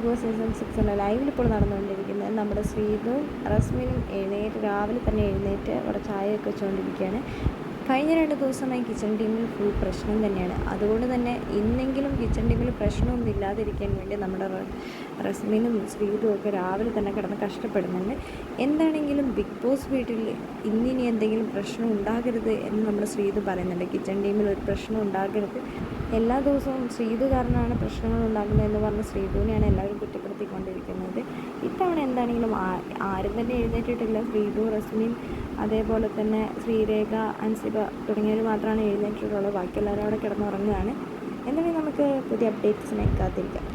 Big boss season എന്ന ലൈവിൽ ഇപ്പോൾ നടന്നുകൊണ്ടിരിക്കുന്നത് നമ്മുടെ ശ്രീതും റസ്മിനും എഴുന്നേറ്റ് രാവിലെ തന്നെ എഴുന്നേറ്റ് അവിടെ ചായയൊക്കെ വെച്ചുകൊണ്ടിരിക്കുകയാണ്. കഴിഞ്ഞ രണ്ട് ദിവസമായി കിച്ചൺ ടീമിൽ ഫുൾ പ്രശ്നം തന്നെയാണ്. അതുകൊണ്ട് തന്നെ ഇന്നെങ്കിലും കിച്ചൺ ടീമിൽ പ്രശ്നമൊന്നും ഇല്ലാതിരിക്കാൻ വേണ്ടി നമ്മുടെ റസ്മിനും ശ്രീതും ഒക്കെ രാവിലെ തന്നെ കിടന്ന് കഷ്ടപ്പെടുന്നുണ്ട്. എന്താണെങ്കിലും ബിഗ് ബോസ് വീട്ടിൽ ഇന്നിനി എന്തെങ്കിലും പ്രശ്നം ഉണ്ടാകരുത് എന്ന് നമ്മുടെ ശ്രീതു പറയുന്നുണ്ട്. കിച്ചൺ ടീമിൽ ഒരു പ്രശ്നം ഉണ്ടാകരുത്. എല്ലാ ദിവസവും ശ്രീതു കാരണമാണ് പ്രശ്നങ്ങൾ എന്ന് പറഞ്ഞ് ശ്രീതുവിനെയാണ് എല്ലാവരും കുറ്റപ്പെടുത്തിക്കൊണ്ടിരിക്കുന്നത്. ഇത്തവണ എന്താണെങ്കിലും ആരും തന്നെ എഴുന്നേറ്റിട്ടില്ല. ശ്രീതു റസ്മിൻ അതേപോലെ തന്നെ ശ്രീരേഖ അൻസിബ തുടങ്ങിയവർ മാത്രമാണ് എഴുന്നേറ്റിട്ടുള്ളത്. ബാക്കിയുള്ളവരവിടെ കിടന്നുറങ്ങുകയാണ്. എന്തായാലും നമുക്ക് പുതിയ അപ്ഡേറ്റ്സിനായി കാത്തിരിക്കാം.